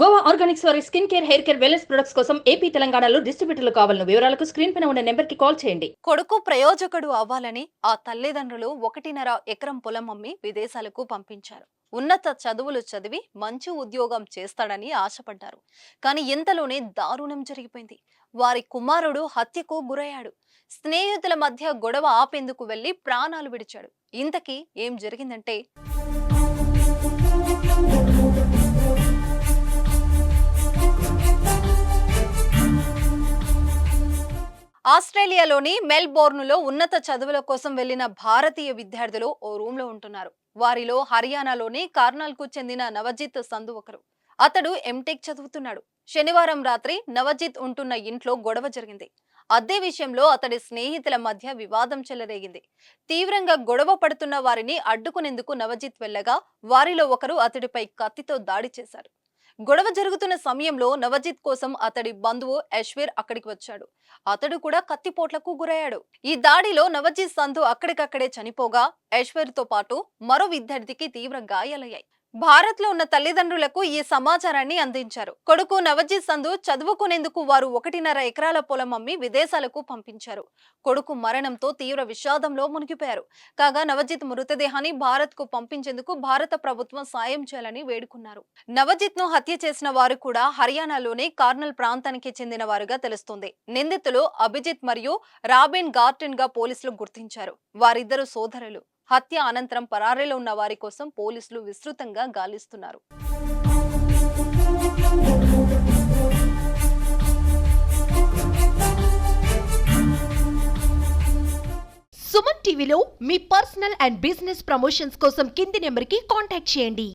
Goa organics వారి skin care hair care wellness products కోసం AP తెలంగాణలో డిస్ట్రిబ్యూటర్లు కావాలను వివరాలకు స్క్రీన్ పైన ఉన్న నెంబర్కి కాల్ చేయండి. కొడుకు ప్రయోజకుడు అవ్వాలని ఆ తల్లిదండ్రులు ఒకటిన్నర ఎకరం పొలం అమ్మి విదేశాలకు పంపించారు. ఉన్నత చదువులు చదివి మంచి ఉద్యోగం చేస్తాడని ఆశపడ్డారు. కానీ ఇంతలోనే దారుణం జరిగిపోయింది. వారి కుమారుడు హత్యకు గురయ్యాడు. స్నేహితుల మధ్య గొడవ ఆపేందుకు వెళ్ళి ప్రాణాలు విడిచాడు. ఇంతకీ ఏం జరిగిందంటే ఆస్ట్రేలియాలోని మెల్బోర్న్లో ఉన్నత చదువుల కోసం వెళ్ళిన భారతీయ విద్యార్థులు ఓ రూంలో ఉంటున్నారు. వారిలో హర్యానాలోని కార్నాల్కు చెందిన నవజిత్ సంధు ఒకరు. అతడు ఎంటెక్ చదువుతున్నాడు. శనివారం రాత్రి నవజిత్ ఉంటున్న ఇంట్లో గొడవ జరిగింది. అద్దె విషయంలో అతడి స్నేహితుల మధ్య వివాదం చెలరేగింది. తీవ్రంగా గొడవ పడుతున్న వారిని అడ్డుకునేందుకు నవజిత్ వెళ్ళగా వారిలో ఒకరు అతడిపై కత్తితో దాడి చేశారు. గొడవ జరుగుతున్న సమయంలో నవజిత్ కోసం అతడి బంధువు యశ్వీర్ అక్కడికి వచ్చాడు. అతడు కూడా కత్తిపోట్లకు గురయ్యాడు. ఈ దాడిలో నవజిత్ సంధు అక్కడికక్కడే చనిపోగా యశ్వర్తో పాటు మరో విద్యార్థికి తీవ్ర గాయాలయ్యాయి. భారత్లో ఉన్న తల్లిదండ్రులకు ఈ సమాచారాన్ని అందించారు. కొడుకు నవజిత్ సంధు చదువుకునేందుకు వారు ఒకటిన్నర ఎకరాల పొలం అమ్మి విదేశాలకు పంపించారు. కొడుకు మరణంతో తీవ్ర విషాదంలో మునిగిపోయారు. కాగా నవజిత్ మృతదేహాన్ని భారత్కు పంపించేందుకు భారత ప్రభుత్వం సాయం చేయాలని వేడుకున్నారు. నవజిత్ను హత్య చేసిన వారు కూడా హర్యానాలోని కార్నల్ ప్రాంతానికి చెందిన వారుగా తెలుస్తుంది. నిందితులు అభిజిత్ మరియు రాబిన్ గార్టెన్గా పోలీసులు గుర్తించారు. వారిద్దరు సోదరులు. హత్య అనంతరం పరారీలో ఉన్న వారి కోసం పోలీసులు విస్తృతంగా గాలిస్తున్నారు. సుమన్ టీవీలో మీ పర్సనల్ అండ్ బిజినెస్ ప్రమోషన్స్ కోసం కింది నెంబర్కి కాంటాక్ట్ చేయండి.